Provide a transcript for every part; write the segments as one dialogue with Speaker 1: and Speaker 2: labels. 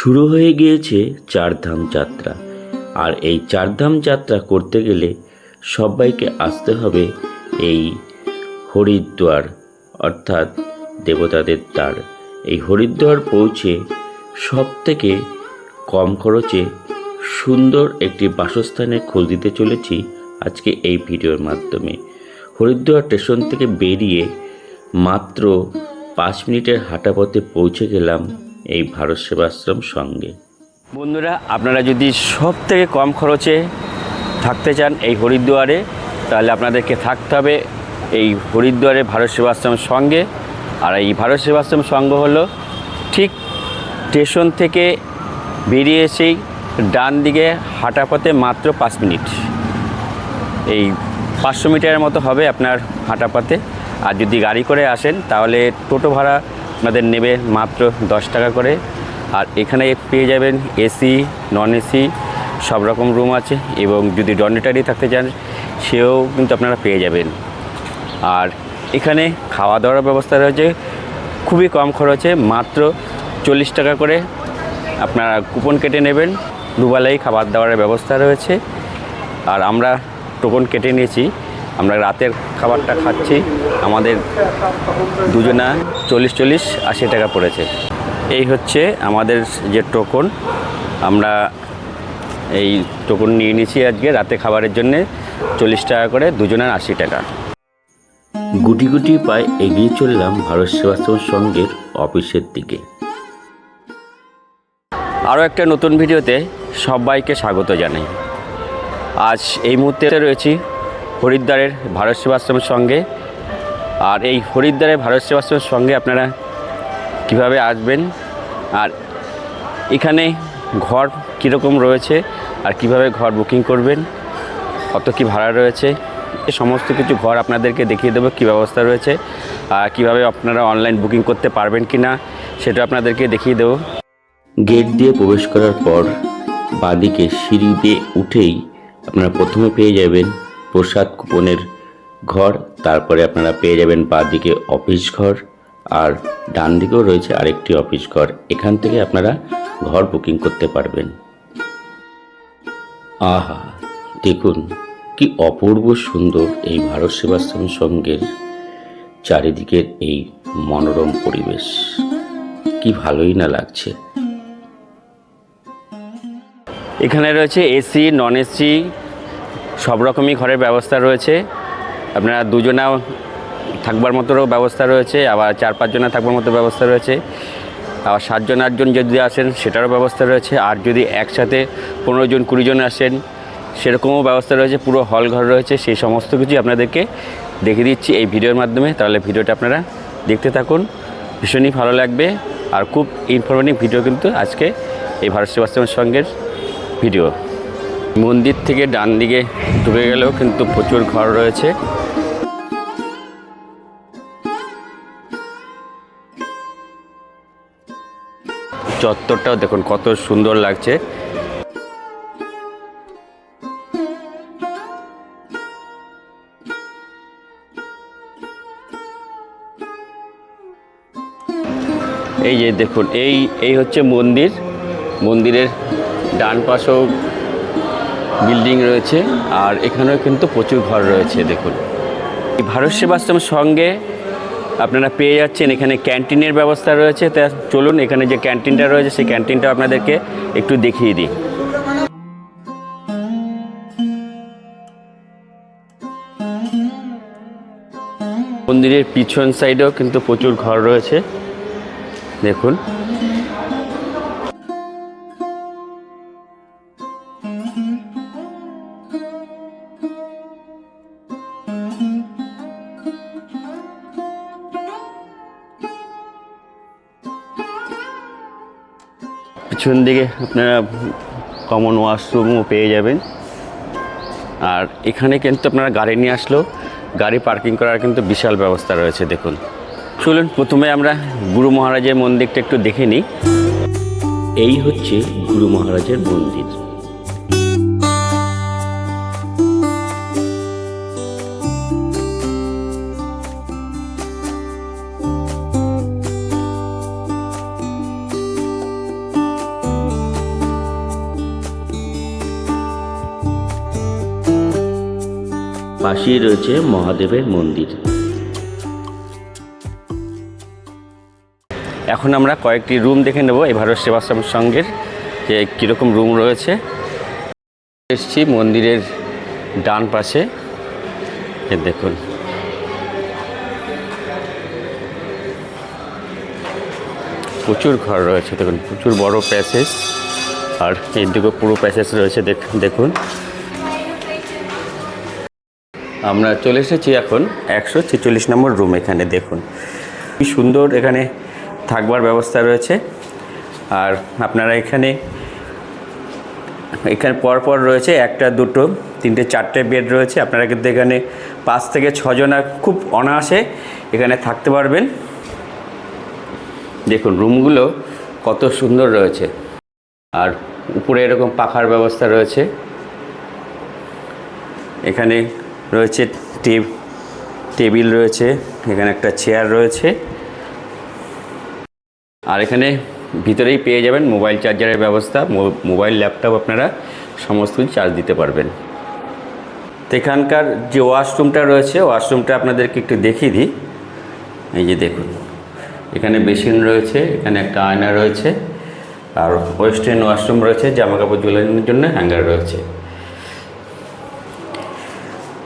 Speaker 1: শুরু হয়ে গিয়েছে চারধাম যাত্রা। আর এই চারধাম যাত্রা করতে গেলে সবাইকে আসতে হবে এই হরিদ্বার, অর্থাৎ দেবতাদের দ্বার। এই হরিদ্বার পৌঁছে সব থেকে কম খরচে সুন্দর একটি বাসস্থানে খোঁজ দিতে চলেছি আজকে এই ভিডিওর মাধ্যমে। হরিদ্বার স্টেশন থেকে বেরিয়ে মাত্র পাঁচ মিনিটের হাঁটা পথে পৌঁছে গেলাম এই ভারত সেবাশ্রম সঙ্গে। বন্ধুরা, আপনারা যদি সব থেকে কম খরচে থাকতে চান এই হরিদ্বারে, তাহলে আপনাদেরকে থাকতে হবে এই হরিদ্বারে ভারত সেবাশ্রম সঙ্গে। আর এই ভারত সেবাশ্রম সংঘ হলো ঠিক স্টেশন থেকে বেরিয়ে এসেই ডান দিকে হাঁটা পথে মাত্র পাঁচ মিনিট। এই পাঁচশো মিটারের মতো হবে আপনার হাঁটা পথে। আর যদি গাড়ি করে আসেন, তাহলে টোটো ভাড়া আপনাদের নেবে মাত্র দশ টাকা করে। আর এখানে পেয়ে যাবেন এসি নন এসি সব রকম রুম আছে এবং যদি ডনেটারি থাকতে চান, সেও কিন্তু আপনারা পেয়ে যাবেন। আর এখানে খাওয়া দাওয়ার ব্যবস্থা রয়েছে, খুবই কম খরচে, মাত্র চল্লিশ টাকা করে আপনারা কুপন কেটে নেবেন। দুবেলাই খাবার দাবারের ব্যবস্থা রয়েছে। আর আমরা টোকন কেটে নিয়েছি। আমরা রাতের খাবারটা খাচ্ছি। আমাদের দুজনা চল্লিশ চল্লিশ আশি টাকা পড়েছে। এই হচ্ছে আমাদের যে টোকন। আমরা এই টোকন নিয়ে নিয়েছি আজকে রাতে খাবারের জন্যে চল্লিশ টাকা করে দুজনের আশি টাকা। গুটি গুটি পায়ে এগিয়ে চললাম ভারত সেবাশ্রম সংঘের অফিসের দিকে। আরও একটা নতুন ভিডিওতে সবাইকে স্বাগত জানাই। আজ এই মুহূর্তে রয়েছি হরিদ্বারের ভারত সেবাশ্রমের সঙ্গে। আর এই হরিদ্বারের ভারত সেবাশ্রমের সঙ্গে আপনারা কীভাবে আসবেন? আর এখানে ঘর কীরকম রয়েছে? আর কীভাবে ঘর বুকিং করবেন? কত কি ভাড়া রয়েছে? এ সমস্ত কিছু ঘর আপনাদেরকে দেখিয়ে দেবো কী ব্যবস্থা রয়েছে। আর কীভাবে আপনারা অনলাইন বুকিং করতে পারবেন কি না, সেটা আপনাদেরকে দেখিয়ে দেবো। গেট দিয়ে প্রবেশ করার পর বাঁদিকে সিঁড়ি দিয়ে উঠেই আপনারা প্রথমে পেয়ে যাবেন প্রসাদ কুপনের ঘর, তারপরে আপনারা পেয়ে যাবেন বাঁদিকে অফিস ঘর, আর ডান দিকেও রয়েছে আরেকটি অফিস ঘর। এখান থেকে আপনারা ঘর বুকিং করতে পারবেন। আহা, দেখুন, কি অপূর্ব সুন্দর এই ভারত সেবাশ্রম সঙ্গের চারিদিকের এই মনোরম পরিবেশ। কি ভালোই না লাগছে। এখানে রয়েছে এসি, নন এসি সব রকমই ঘরের ব্যবস্থা রয়েছে। আপনারা দুজনাও থাকবার মতোও ব্যবস্থা রয়েছে, আবার চার পাঁচজনা থাকবার মতো ব্যবস্থা রয়েছে। আবার সাতজন আটজন যদি আসেন, সেটারও ব্যবস্থা রয়েছে। আর যদি একসাথে পনেরো জন, কুড়ি জন আসেন, সেরকমও ব্যবস্থা রয়েছে। পুরো হল ঘর রয়েছে। সেই সমস্ত কিছুই আপনাদেরকে দেখে দিচ্ছি এই ভিডিওর মাধ্যমে। তাহলে ভিডিওটা আপনারা দেখতে থাকুন। ভীষণই ভালো লাগবে। আর খুব ইনফরমেটিভ ভিডিও কিন্তু আজকে এই ভারত সেবাশ্রমের সঙ্গের ভিডিও মন্দির থেকে ডান দিকে ঢুকে গেলেও কিন্তু প্রচুর ঘর রয়েছে। চত্বরটাও দেখুন কত সুন্দর লাগছে। এই যে দেখুন, এই এই হচ্ছে মন্দির। মন্দিরের ডান পাশেও বিল্ডিং রয়েছে আর এখানেও কিন্তু প্রচুর ঘর রয়েছে, দেখুন। ভারত সেবাশ্রমের সঙ্গে আপনারা পেয়ে যাচ্ছেন, এখানে ক্যান্টিনের ব্যবস্থা রয়েছে। তা চলুন, এখানে যে ক্যান্টিনটা রয়েছে, সেই ক্যান্টিনটা আপনাদেরকে একটু দেখিয়ে দিই। মন্দিরের পিছন সাইডেও কিন্তু প্রচুর ঘর রয়েছে, দেখুন। পিছন দিকে আপনারা কমন ওয়াশরুমও পেয়ে যাবেন। আর এখানে কিন্তু আপনারা গাড়ি নিয়ে আসলেও গাড়ি পার্কিং করার কিন্তু বিশাল ব্যবস্থা রয়েছে, দেখুন। চলুন, প্রথমে আমরা গুরু মহারাজের মন্দিরটা একটু দেখে নিই। এই হচ্ছে গুরু মহারাজের মন্দির। পাশেই রয়েছে মহাদেবের মন্দির। এখন আমরা কয়েকটি রুম দেখে নেব, এই ভারত সেবাশ্রম সঙ্গের যে কীরকম রুম রয়েছে। এসছি মন্দিরের ডান পাশে। দেখুন। প্রচুর ঘর রয়েছে, দেখুন, প্রচুর বড় প্যাসেজ। আর এইদিকে পুরো প্যাসেজ রয়েছে, দেখ- দেখুন। আমরা চলে এসেছি এখন একশো ছেচল্লিশ নম্বর রুম এখানে, দেখুন। কি সুন্দর এখানে থাকবার ব্যবস্থা রয়েছে। আর আপনারা এখানে এখানে পরপর রয়েছে একটা, দুটো, তিনটে, চারটে বেড রয়েছে। আপনারা কিন্তু এখানে পাঁচ থেকে ছজনা খুব অনায়াসে এখানে থাকতে পারবেন। দেখুন রুমগুলো কত সুন্দর রয়েছে। আর উপরে এরকম পাখার ব্যবস্থা রয়েছে। এখানে রয়েছে টেব, টেবিল রয়েছে, এখানে একটা চেয়ার রয়েছে। আর এখানে ভিতরেই পেয়ে যাবেন মোবাইল চার্জারের ব্যবস্থা মোবাইল ল্যাপটপ আপনারা সমস্ত কিছু চার্জ দিতে পারবেন। তো এখানকার যে ওয়াশরুমটা রয়েছে, ওয়াশরুমটা আপনাদেরকে একটু দেখিয়ে দিই। এই যে দেখুন, এখানে বেসিন রয়েছে, এখানে একটা আয়না রয়েছে, আর ওয়েস্টার্ন ওয়াশরুম রয়েছে জামা কাপড় ঝোলানোর জন্য হ্যাঙ্গার রয়েছে।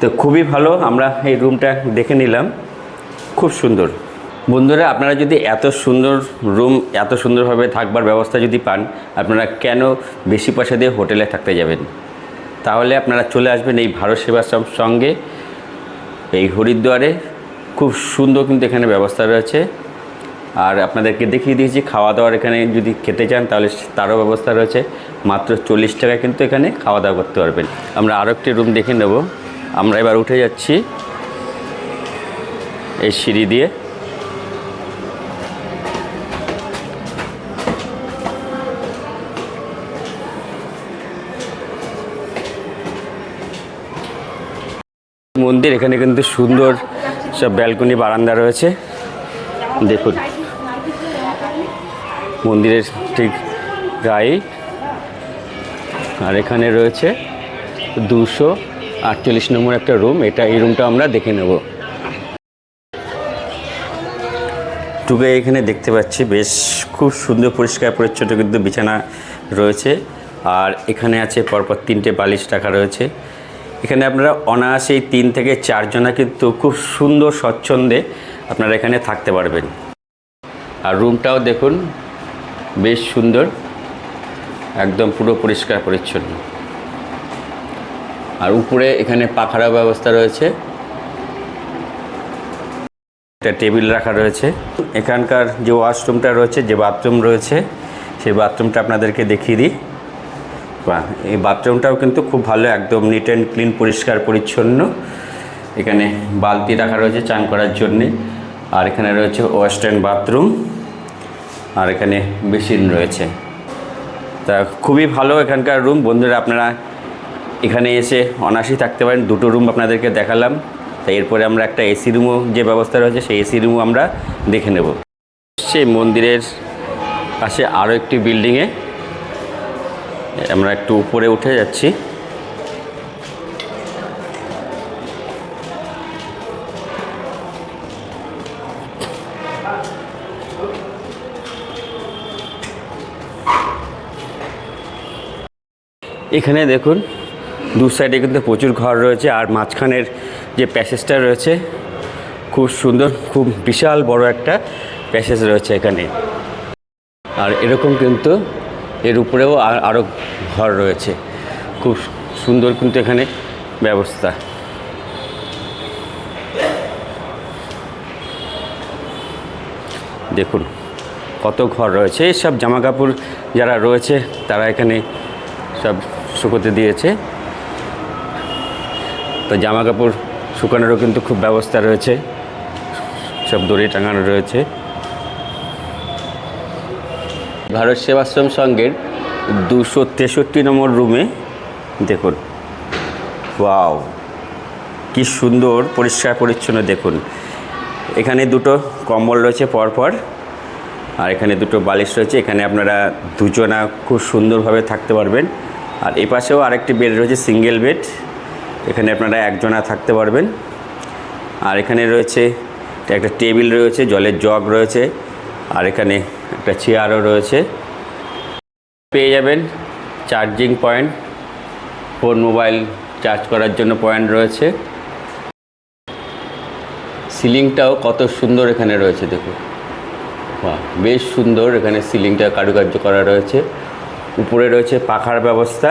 Speaker 1: তো খুবই ভালো, আমরা এই রুমটা দেখে নিলাম। খুব সুন্দর। বন্ধুরা, আপনারা যদি এত সুন্দর রুম, এত সুন্দরভাবে থাকবার ব্যবস্থা যদি পান, আপনারা কেন বেশি পয়সা দিয়ে হোটেলে থাকতে যাবেন? তাহলে আপনারা চলে আসবেন এই ভারত সেবাশ্রম সঙ্গে, এই হরিদ্বারে। খুব সুন্দর কিন্তু এখানে ব্যবস্থা রয়েছে। আর আপনাদেরকে দেখিয়ে দিয়েছি খাওয়া দাওয়ার এখানে যদি খেতে চান, তাহলে তারও ব্যবস্থা রয়েছে। মাত্র চল্লিশ টাকা কিন্তু এখানে খাওয়া দাওয়া করতে পারবেন। আমরা আরও একটি রুম দেখে নেব। আমরা এবার উঠে যাচ্ছি এই সিঁড়ি দিয়ে। মন্দির এখানে কিন্তু সুন্দর সব ব্যালকনি, বারান্দা রয়েছে। দেখুন, মন্দিরের ঠিক গায়ে আর এখানে রয়েছে দুশো আটচল্লিশ নম্বর একটা রুম, এটা এই রুমটা আমরা দেখে নেব। টুকে এখানে দেখতে পাচ্ছি বেশ খুব সুন্দর, পরিষ্কার, পরিচ্ছন্ন কিন্তু বিছানা রয়েছে। আর এখানে আছে পরপর তিনটে বালিশ টাকা রয়েছে। এখানে আপনারা অনায়াসেই তিন থেকে চারজনা কিন্তু খুব সুন্দর, স্বচ্ছন্দে আপনারা এখানে থাকতে পারবেন। আর রুমটাও দেখুন, বেশ সুন্দর, একদম পুরো পরিষ্কার, পরিচ্ছন্ন। আর উপরে এখানে পাখারা ব্যবস্থা রয়েছে। একটা টেবিল রাখা রয়েছে। এখানকার যে ওয়াশরুমটা রয়েছে, যে বাথরুম রয়েছে, সেই বাথরুমটা আপনাদেরকে দেখিয়ে দিই। বাহ এই বাথরুমটাও কিন্তু খুব ভালো, একদম নিট অ্যান্ড ক্লিন পরিষ্কার, পরিচ্ছন্ন। এখানে বালতি রাখা রয়েছে চান করার জন্যে। আর এখানে রয়েছে ওয়েস্টার্ন বাথরুম। আর এখানে বেসিন রয়েছে। তা খুবই ভালো এখানকার রুম। বন্ধুরা, আপনারা এখানে এসে অনায়াসই থাকতে পারেন। দুটো রুম আপনাদেরকে দেখালাম। তাই এরপরে আমরা একটা এসি রুমও যে ব্যবস্থা রয়েছে, সেই এসি রুমও আমরা দেখে নেব। সেই মন্দিরের পাশে আরও একটি বিল্ডিংয়ে আমরা একটু উপরে উঠে যাচ্ছি। এখানে দেখুন দু সাইডে কিন্তু প্রচুর ঘর রয়েছে আর মাঝখানের যে প্যাসেজটা রয়েছে, খুব সুন্দর, খুব বিশাল বড় একটা প্যাসেজ রয়েছে এখানে। আর এরকম কিন্তু এর উপরেও আর- আরও ঘর রয়েছে। খুব সুন্দর কিন্তু এখানে ব্যবস্থা। দেখুন, কত ঘর রয়েছে, সব জামা কাপড় যারা রয়েছে তারা এখানে সব শুকোতে দিয়েছে। তো জামা কাপড় শুকানোরও কিন্তু খুব ব্যবস্থা রয়েছে। সব দড়ি টাঙানো রয়েছে। ভারত সেবাশ্রম সঙ্গের দুশো তেষট্টি নম্বর রুমে, দেখুন। ওয়াও! কি সুন্দর, পরিষ্কার, পরিচ্ছন্ন, দেখুন। এখানে দুটো কম্বল রয়েছে পরপর, আর এখানে দুটো বালিশ রয়েছে। এখানে আপনারা দুজনা খুব সুন্দরভাবে থাকতে পারবেন। আর এ পাশেও আরেকটি বেড রয়েছে, সিঙ্গেল বেড। এখানে আপনারা একজনা থাকতে পারবেন। আর এখানে রয়েছে একটা টেবিল রয়েছে, জলের জগ রয়েছে, আর এখানে একটা চেয়ারও রয়েছে। পেয়ে যাবেন charging point, phone, mobile charge করার জন্য পয়েন্ট রয়েছে। সিলিংটাও কত সুন্দর এখানে রয়েছে, দেখুন। বাহ, বেশ সুন্দর এখানে সিলিংটা কারুকার্য করা রয়েছে। উপরে রয়েছে পাখার ব্যবস্থা।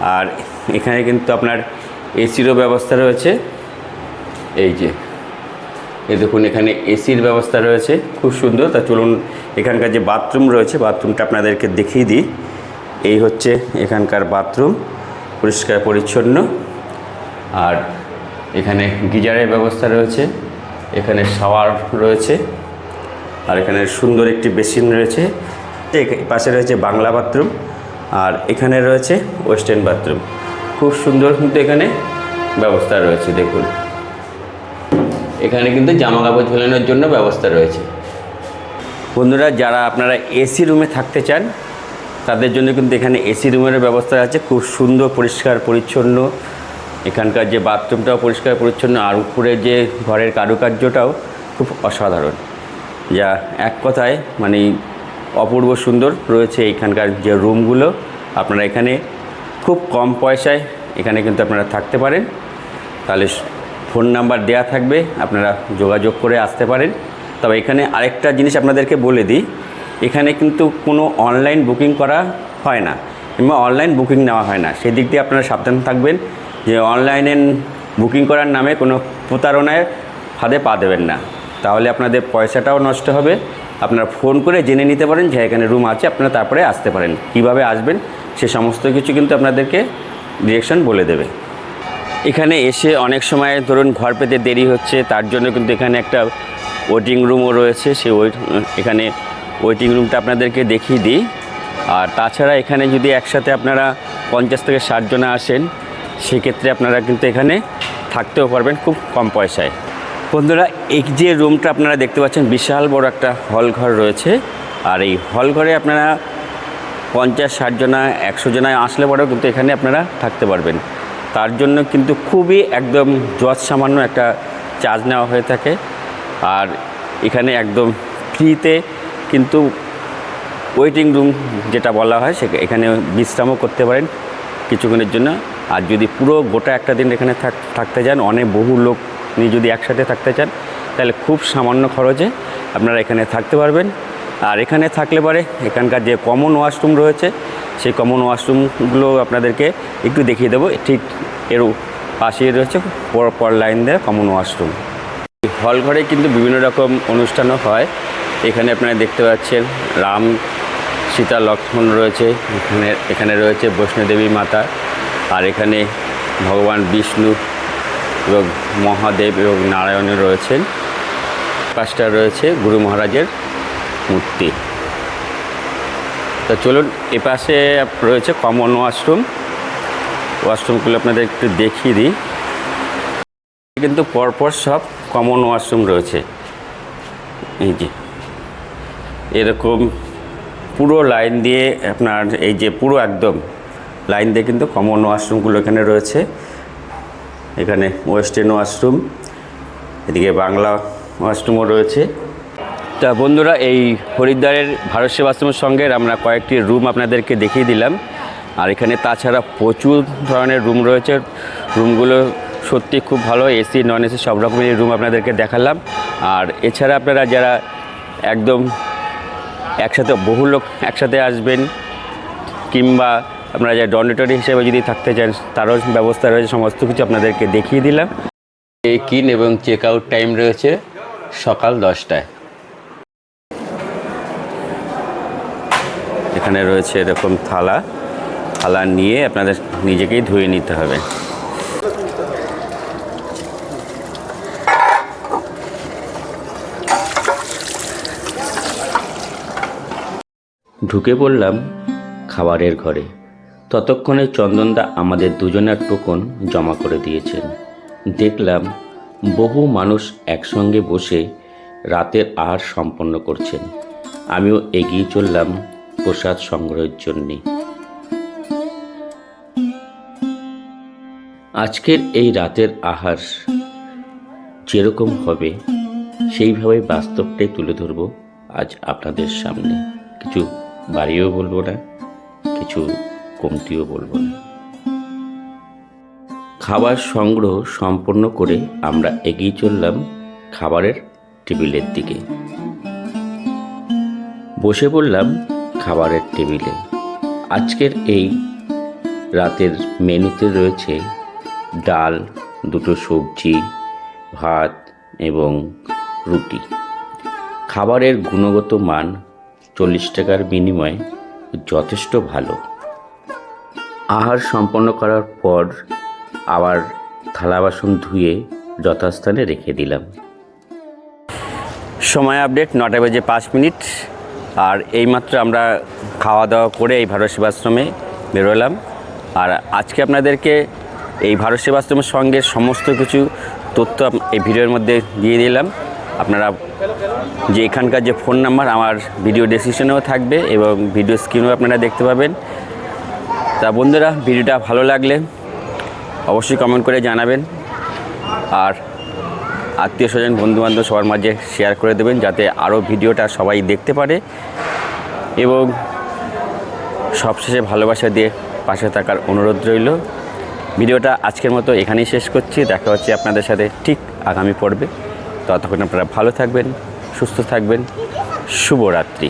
Speaker 1: আর এখানে কিন্তু আপনার এসিরও ব্যবস্থা রয়েছে। এই যে, এই দেখুন এখানে এসির ব্যবস্থা রয়েছে, খুব সুন্দর। তা চলুন, এখানকার যে বাথরুম রয়েছে, বাথরুমটা আপনাদেরকে দেখিয়ে দিই। এই হচ্ছে এখানকার বাথরুম, পরিষ্কার পরিচ্ছন্ন। আর এখানে গিজারের ব্যবস্থা রয়েছে, এখানে শাওয়ার রয়েছে, আর এখানে সুন্দর একটি বেসিন রয়েছে। এ- পাশে রয়েছে বাংলা বাথরুম। আর এখানে রয়েছে ওয়েস্টার্ন বাথরুম। খুব সুন্দর কিন্তু এখানে ব্যবস্থা রয়েছে, দেখুন। এখানে কিন্তু জামা কাপড় ঝোলানোর জন্য ব্যবস্থা রয়েছে। বন্ধুরা, যারা আপনারা এসি রুমে থাকতে চান, তাদের জন্য কিন্তু এখানে এসি রুমের ব্যবস্থা আছে। খুব সুন্দর, পরিষ্কার, পরিচ্ছন্ন। এখানকার যে বাথরুমটাও পরিষ্কার, পরিচ্ছন্ন। আর উপরে যে ঘরের কারুকার্যটাও খুব অসাধারণ। যা এক কথায় মানে অপূর্ব সুন্দর রয়েছে এখানকার যে রুমগুলো। আপনারা এখানে খুব কম পয়সায় এখানে কিন্তু আপনারা থাকতে পারেন। তাহলে ফোন নাম্বার দেয়া থাকবে, আপনারা যোগাযোগ করে আসতে পারেন। তবে এখানে আরেকটা জিনিস আপনাদেরকে বলে দিই, এখানে কিন্তু কোনো অনলাইন বুকিং করা হয় না কিংবা অনলাইন বুকিং নেওয়া হয় না। সেদিক দিয়ে আপনারা সাবধান থাকবেন যে অনলাইনে বুকিং করার নামে কোনো প্রতারণায় ফাঁদে পা দেবেন না। তাহলে আপনাদের পয়সাটাও নষ্ট হবে আপনারা ফোন করে জেনে নিতে পারেন যে এখানে রুম আছে, আপনারা তারপরে আসতে পারেন। কীভাবে আসবেন, সে সমস্ত কিছু কিন্তু আপনাদেরকে ডিরেকশন বলে দেবে। এখানে এসে অনেক সময় ধরুন ঘর পেতে দেরি হচ্ছে, তার জন্য কিন্তু এখানে একটা ওয়েটিং রুমও রয়েছে সেই ওয়েট, এখানে ওয়েটিং রুমটা আপনাদেরকে দেখিয়ে দিই। আর তাছাড়া এখানে যদি একসাথে আপনারা পঞ্চাশ থেকে ষাট জনা আসেন, সেক্ষেত্রে আপনারা কিন্তু এখানে থাকতেও পারবেন খুব কম পয়সায়। বন্ধুরা, এই যে রুমটা আপনারা দেখতে পাচ্ছেন, বিশাল বড় একটা হল ঘর রয়েছে। আর এই হল ঘরে আপনারা পঞ্চাশ, ষাট জনা, একশো জনায় আসলে পরেও কিন্তু এখানে আপনারা থাকতে পারবেন। তার জন্য কিন্তু খুবই একদম জজ সামান্য একটা চার্জ নেওয়া হয়ে থাকে। আর এখানে একদম ফ্রিতে কিন্তু ওয়েটিং রুম যেটা বলা হয়, সে এখানে বিশ্রামও করতে পারেন কিছুক্ষণের জন্য। আর যদি পুরো গোটা একটা দিন এখানে থাক- থাকতে যান, অনেক বহু লোক নিয়ে যদি একসাথে থাকতে চান, তাহলে খুব সামান্য খরচে আপনারা এখানে থাকতে পারবেন। আর এখানে থাকলে পরে এখানকার যে কমন ওয়াশরুম রয়েছে, সেই কমন ওয়াশরুমগুলো আপনাদেরকে একটু দেখিয়ে দেবো। ঠিক এর পাশেই রয়েছে পর পর লাইন দেওয়া কমন ওয়াশরুম হল ঘরে কিন্তু বিভিন্ন রকম অনুষ্ঠানও হয়। এখানে আপনারা দেখতে পাচ্ছেন রাম, সীতা, লক্ষ্মণ রয়েছে। এখানে এখানে রয়েছে বৈষ্ণোদেবী মাতা। আর এখানে ভগবান বিষ্ণু এবং মহাদেব এবং নারায়ণও রয়েছেন। পাশটা রয়েছে গুরু মহারাজের মূর্তি। তা চলুন, এ পাশে রয়েছে কমন ওয়াশরুম। ওয়াশরুমগুলো আপনাদের একটু দেখিয়ে দিই। কিন্তু পরপর সব কমন ওয়াশরুম রয়েছে। এই যে, এরকম পুরো লাইন দিয়ে আপনার এই যে পুরো একদম, লাইন দিয়ে কিন্তু কমন ওয়াশরুমগুলো এখানে রয়েছে। এখানে ওয়েস্টার্ন ওয়াশরুম এদিকে বাংলা ওয়াশরুমও রয়েছে। তা বন্ধুরা, এই হরিদ্বারের ভারত সেবাশ্রমের সঙ্গে আমরা কয়েকটি রুম আপনাদেরকে দেখিয়ে দিলাম। আর এখানে তাছাড়া প্রচুর ধরনের রুম রয়েছে। রুমগুলো সত্যি খুব ভালো এসি নন এসি সব রকমের রুম আপনাদেরকে দেখালাম। আর এছাড়া আপনারা যারা একদম একসাথে বহু লোক একসাথে আসবেন, কিংবা আপনারা যা ডনেটরি হিসেবে যদি থাকতে চান তারও ব্যবস্থা রয়েছে সমস্ত কিছু আপনাদেরকে দেখিয়ে দিলাম। চেক ইন এবং চেক আউট টাইম রয়েছে সকাল দশটায়। এখানে রয়েছে এরকম থালা। থালা নিয়ে আপনাদের নিজেকেই ধুয়ে নিতে হবে।
Speaker 2: ঢুকে পড়লাম খাবারের ঘরে। ততক্ষণে চন্দনদা আমাদের দুজনের টোকন জমা করে দিয়েছেন। দেখলাম বহু মানুষ একসঙ্গে বসে রাতের আহার সম্পন্ন করছেন। আমিও এগিয়ে চললাম প্রসাদ সংগ্রহের জন্যে।
Speaker 3: আজকের এই রাতের আহার যেরকম হবে, সেইভাবে বাস্তবটাই তুলে ধরবো আজ আপনাদের সামনে। কিছু বাড়িও বলব না, কিছু কমতিও বলব না। খাবার সংগ্রহ সম্পন্ন করে আমরা এগিয়ে চললাম খাবারের টেবিলের দিকে। বসে পড়লাম খাবারের টেবিলে। আজকের এই রাতের মেনুতে রয়েছে ডাল, দুটো সবজি, ভাত এবং রুটি। খাবারের গুণগত মান চল্লিশ টাকার বিনিময়ে যথেষ্ট ভালো। আহার সম্পন্ন করার পর আবার থালা বাসন ধুয়ে যথাস্থানে রেখে দিলাম।
Speaker 1: সময় আপডেট নটা বেজে পাঁচ মিনিট। আর এইমাত্র আমরা খাওয়া দাওয়া করে এই ভারত সেবাশ্রমে বেরোলাম। আর আজকে আপনাদেরকে এই ভারত সেবাশ্রমের সঙ্গে সমস্ত কিছু তথ্য এই ভিডিওর মধ্যে দিয়ে দিলাম। আপনারা যে এখানকার যে ফোন নাম্বার, আমার ভিডিও ডেসক্রিপশনেও থাকবে এবং ভিডিও স্ক্রিনেও আপনারা দেখতে পাবেন। তা বন্ধুরা, ভিডিওটা ভালো লাগলে অবশ্যই কমেন্ট করে জানাবেন আর আত্মীয় স্বজন, বন্ধুবান্ধব সবার মাঝে শেয়ার করে দেবেন যাতে আরও ভিডিওটা সবাই দেখতে পারে এবং সবশেষে ভালোবাসা দিয়ে পাশে থাকার অনুরোধ রইল। ভিডিওটা আজকের মতো এখানেই শেষ করছি। দেখা হচ্ছে আপনাদের সাথে ঠিক আগামী পর্বে। ততক্ষণ আপনারা ভালো থাকবেন, সুস্থ থাকবেন। শুভরাত্রি।